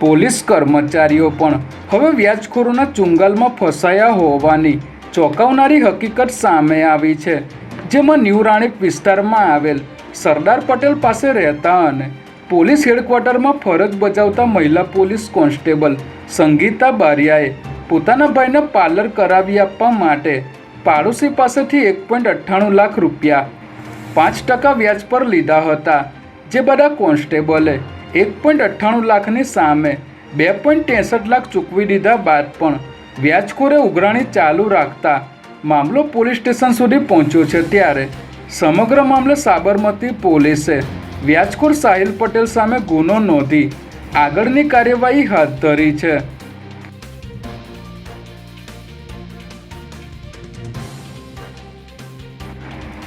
Police કર્મચારીઓ પણ હવે વ્યાજખોરોના ચુંગાલમાં ફસાયા હોવાની ચોંકાવનારી હકીકત સામે આવી છે. જેમાં ન્યૂ રાણીપ વિસ્તારમાં આવેલ સરદાર પટેલ પાસે રહેતા અને પોલીસ હેડક્વાર્ટરમાં ફરજ બજાવતા મહિલા પોલીસ કોન્સ્ટેબલ સંગીતા બારિયાએ પોતાના ભાઈને પાર્લર કરાવી આપવા માટે પાડોશી પાસેથી એક પોઈન્ટ અઠ્ઠાણું લાખ રૂપિયા પાંચ ટકા વ્યાજ પર લીધા હતા. જે બધા કોન્સ્ટેબલે એક પોઈન્ટ અઠ્ઠાણું લાખની સામે બે પોઈન્ટ ત્રેસઠ લાખ ચૂકવી દીધા બાદ પણ વ્યાજખોરે ઉઘરાણી ચાલુ રાખતા મામલો પોલીસ સ્ટેશન સુધી પહોંચ્યો છે ત્યારે સમગ્ર મામલે સાબરમતી પોલીસે વ્યાજખોર સાહિલ પટેલ સામે ગુનો નોંધી આગળની કાર્યવાહી હાથ ધરી છે.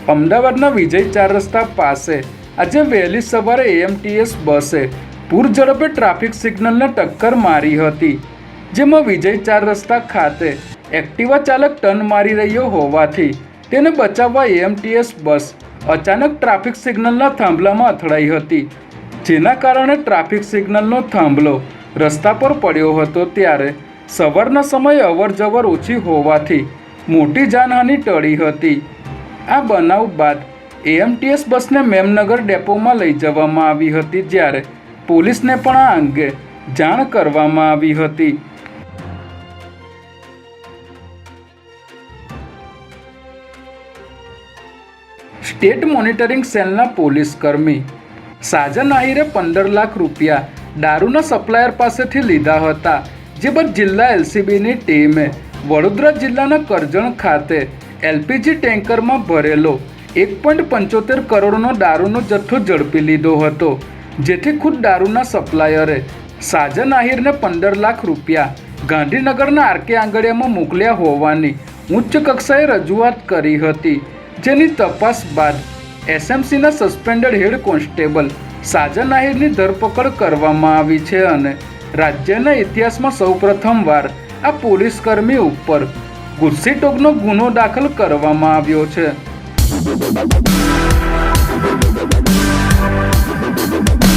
અમદાવાદના વિજય ચાર રસ્તા પાસે આજે વહેલી સવારે એએમટીએસ બસે પૂર ઝડપે ટ્રાફિક સિગ્નલને ટક્કર મારી હતી, જેમાં વિજય ચાર રસ્તા ખાતે એક્ટિવા ચાલક ટર્ન મારી રહ્યો હોવાથી તેને બચાવવા એએમટીએસ બસ અચાનક ટ્રાફિક સિગ્નલના થાંભલામાં અથડાઈ હતી, જેના કારણે ટ્રાફિક સિગ્નલનો થાંભલો રસ્તા પર પડ્યો હતો ત્યારે સવારના સમયે અવરજવર ઓછી હોવાથી મોટી જાનહાનિ ટળી હતી. આ બનાવ બાદ એએમટીએસ બસને મેમનગર ડેપોમાં લઈ જવામાં આવી હતી જ્યારે પોલીસને પણ આ અંગે જાણ કરવામાં આવી હતી. સ્ટેટ મોનિટરિંગ સેલના પોલીસ કર્મી સાજન આહિરે પંદર લાખ રૂપિયા દારૂના સપ્લાયર પાસેથી લીધા હતા, જે બાદ જિલ્લા એલસીબીની ટીમે વડોદરા જિલ્લાના કરજણ ખાતે એલપીજી ટેન્કરમાં ભરેલો એક પોઈન્ટ પંચોતેર કરોડનો દારૂનો જથ્થો ઝડપી લીધો હતો, જેથી ખુદ દારૂના સપ્લાયરે સાજન આહિરને પંદર લાખ રૂપિયા ગાંધીનગરના આરકે આંગડિયામાં મોકલ્યા હોવાની ઉચ્ચ કક્ષાએ રજૂઆત કરી હતી, જેની તપાસ બાદ એસએમસીના સસ્પેન્ડેડ હેડ કોન્સ્ટેબલ સાજન આહિરની ધરપકડ કરવામાં આવી છે અને રાજ્યના ઇતિહાસમાં સૌપ્રથમવાર આ પોલીસકર્મી ઉપર ગુસ્સીટોકનો ગુનો દાખલ કરવામાં આવ્યો છે. Thank you.